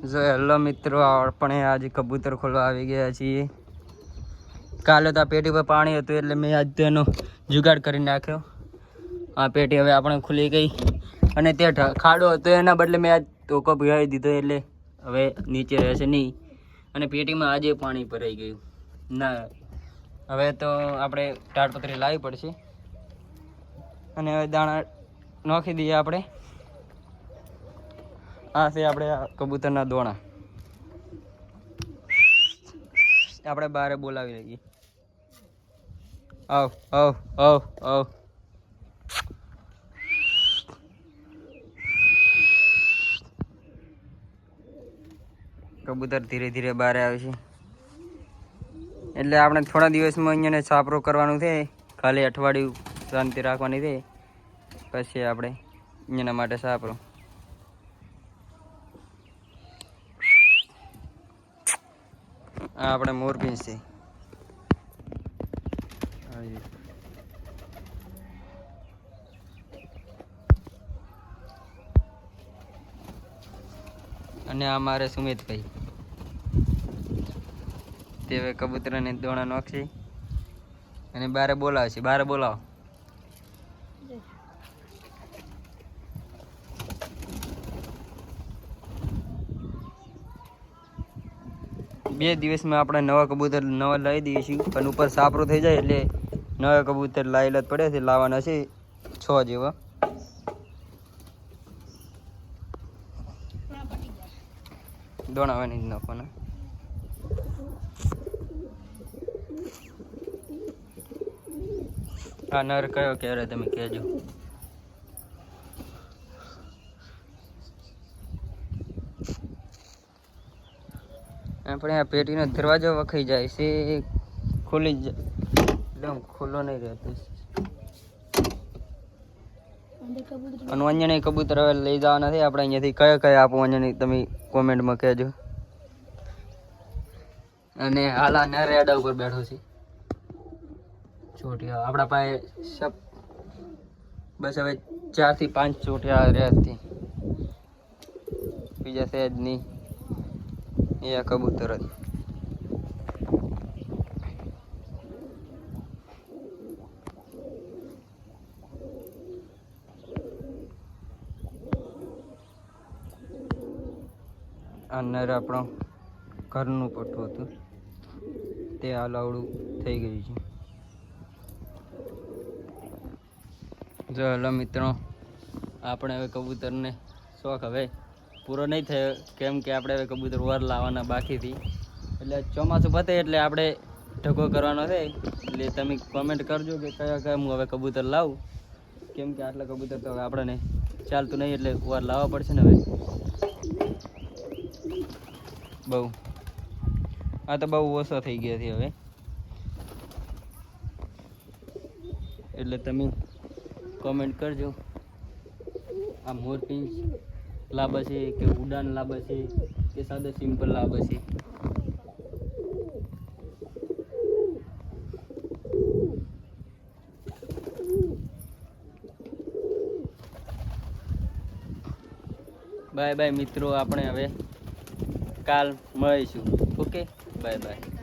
જો, હેલો મિત્રો આપણે આજે કબૂતર ખોલવા આવી ગયા છીએ. કાલે તો આ પેટી પર પાણી હતું, એટલે મેં આજ તેનો જુગાડ કરી નાખ્યો. આ પેટી હવે આપણે ખુલી ગઈ. અને તે ખાડો હતો, એના બદલે મેં આજ ટોકો ભરાવી દીધો, એટલે હવે નીચે રહેશે નહીં. અને પેટીમાં આજે પાણી ભરાઈ ગયું. ના, હવે તો આપણે ટાટપત્રી લાવવી પડશે. અને હવે દાણા નોખી દઈએ આપણે. આ છે આપણે કબૂતરના દોણા. આપણે બારે બોલાવી લઈએ. આવ આવ આવ આવ. કબૂતર ધીરે ધીરે બહાર આવે છે. એટલે આપણે થોડા દિવસમાં અહીંયાને છાપરો કરવાનું છે. ખાલી અઠવાડિયું શાંતિ રાખવાની છે. પછી આપણે અહીંયાના માટે સાપરો આ આપણે મોરપીંછ છે. અને આ મારે સુમિતભાઈ. તે કબૂતરને દોણા નાખશે. અને બારે બોલાવશે. બારે બોલાવો. બે દિવસમાં આપણે નવા કબૂતર નવા લાવી દઈએ છીએ, પણ ઉપર સાપરો થઈ જાય એટલે નવા કબૂતર લાવેલા જ પડે છે, લાવવાના છે છ જેવા. દોણાવાની જ નાખવાના આ નર કયો ક્યારે તમે કહેજો. આપણે આ પેટીનો દરવાજો વખાઈ જાય છે. ખુલી જ એકદમ ખુલ્લો નહીં રહેતો. અને અંજણી કબૂતર હવે લઈ જવા નથી. આપણે અહીંયાથી કયા કયા આપો અંજણી તમે કોમેન્ટમાં કહેજો. અને હાલ આ રેડા ઉપર બેઠો છે. ચોટિયા, આપણા પાસે સબ બસ હવે ચારથી પાંચ ચોટિયા રહેતી બીજા છે જ નહીં. એ આ કબૂતર જ. આ આપણો ઘરનું પટ્ટું હતું. તે હાલ આવડું થઈ ગયું છે. જો હલો મિત્રો, આપણે હવે કબૂતરને શોખ હવે પૂરો નહીં થયો, કેમ કે આપણે હવે કબૂતર વાર લાવવાના બાકીથી. એટલે ચોમાસું પતે એટલે આપણે ઢગો કરવાનો છે. એટલે તમે કોમેન્ટ કરજો કે કયા કયા હું હવે કબૂતર લાવું. કેમ કે આટલા કબૂતર તો હવે આપણને ચાલતું નહીં એટલે વાર લાવવા પડશે ને હવે. બહુ. આ તો બહુ ઓછો થઈ ગયા છે હવે. એટલે તમે કોમેન્ટ કરજો. આ મોરપીંછ લાંબા છે, કે ઉડાન લાંબા છે, કે સાદા સિમ્પલ લાંબા છે. બાય બાય મિત્રો, આપણે હવે કાલ મળીશું. ઓકે? Bye bye.